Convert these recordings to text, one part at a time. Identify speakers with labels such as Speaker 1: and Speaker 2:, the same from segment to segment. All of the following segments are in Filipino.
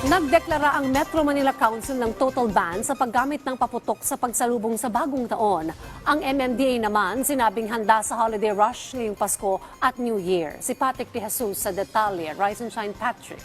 Speaker 1: Nagdeklara ang Metro Manila Council ng total ban sa paggamit ng paputok sa pagsalubong sa bagong taon. Ang MMDA naman sinabing handa sa holiday rush ngayong Pasko at New Year. Si Patrick De Jesus sa detalye. Rise and Shine Patrick.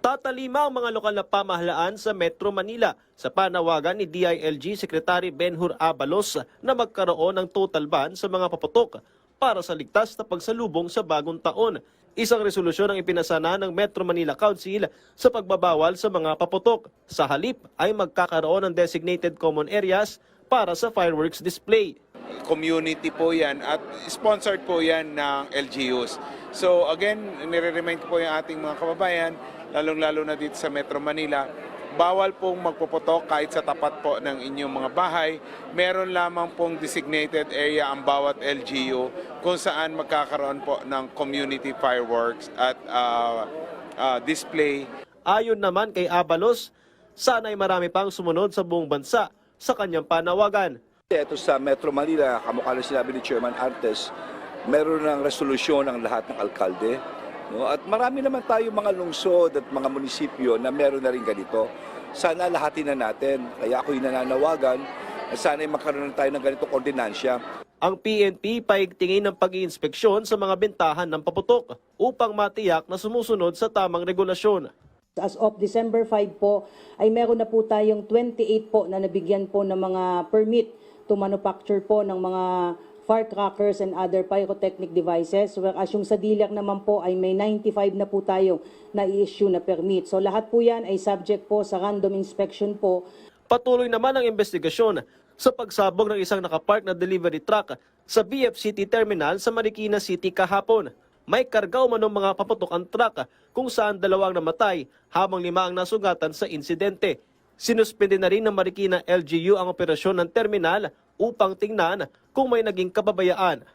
Speaker 2: Tatalima ang mga lokal na pamahalaan sa Metro Manila sa panawagan ni DILG Secretary Benhur Abalos na magkaroon ng total ban sa mga paputok para sa ligtas na pagsalubong sa bagong taon. Isang resolusyon ang ipinasana ng Metro Manila Council sa pagbabawal sa mga paputok. Sa halip ay magkakaroon ng designated common areas para sa fireworks display.
Speaker 3: community po yan at sponsored po yan ng LGUs. So again, nire-remind ko po yung ating mga kababayan, lalong-lalo na dito sa Metro Manila, bawal pong magpuputok kahit sa tapat po ng inyong mga bahay. Meron lamang pong designated area ang bawat LGU kung saan magkakaroon po ng community fireworks at uh, uh, display
Speaker 2: Ayon naman kay Abalos, sana ay marami pang sumunod sa buong bansa sa kanyang panawagan.
Speaker 4: Ito sa Metro Manila, kamukha na sinabi ni Chairman Artes, meron ng resolusyon ang lahat ng alkalde. No? At marami naman tayo mga lungsod at mga munisipyo na meron na rin ganito. Sana lahatin na natin. Kaya ako'y nananawagan na sana ay magkaroon na tayo ng ganito ordinansya.
Speaker 2: Ang PNP paigtingin ng pag-iinspeksyon sa mga bentahan ng paputok upang matiyak na sumusunod sa tamang regulasyon.
Speaker 5: As of December 5 po, ay meron na po tayong 28 po na nabigyan po ng mga permit to manufacture po ng mga firecrackers and other pyrotechnic devices. Whereas yung sa DILAC naman po ay may 95 na po tayo na i-issue na permit. So lahat po yan ay subject po sa random inspection po
Speaker 2: Patuloy naman ang investigasyon sa pagsabog ng isang nakapark na delivery truck sa BFCT Terminal sa Marikina City kahapon. May kargaw man ng mga paputok ang truck kung saan dalawang namatay habang lima ang nasugatan sa insidente. Sinuspende na rin ng Marikina LGU ang operasyon ng terminal upang tingnan kung may naging kababayaan.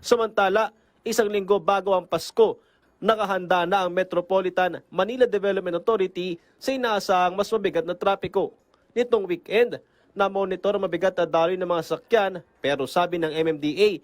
Speaker 2: Samantala, isang linggo bago ang Pasko, nakahanda na ang Metropolitan Manila Development Authority sa inaasahang mas mabigat na trapiko. Nitong weekend, na-monitor ang mabigat na daloy ng mga sakyan pero sabi ng MMDA,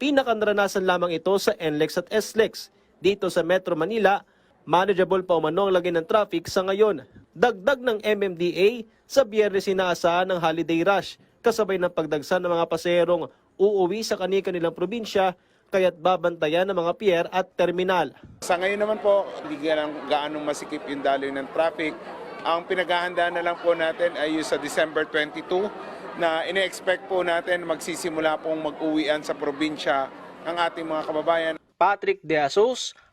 Speaker 2: pinakanaranasan lamang ito sa NLEX at SLEX. Dito sa Metro Manila, manageable pa umano ang lagay ng traffic sa ngayon. Dagdag ng MMDA, sa biyernes inaasahan ng holiday rush kasabay ng pagdagsa ng mga paserong uuwi sa kani-kanilang probinsya kaya't babantayan ng mga pier at terminal.
Speaker 3: Sa ngayon naman po, hindi lang gaano masikip yung daloy ng traffic. Ang pinaghahandaan na lang po natin ay yung sa December 22 na ine-expect po natin magsisimula pong mag-uwian sa probinsya ang ating mga kababayan.
Speaker 2: Patrick De Asos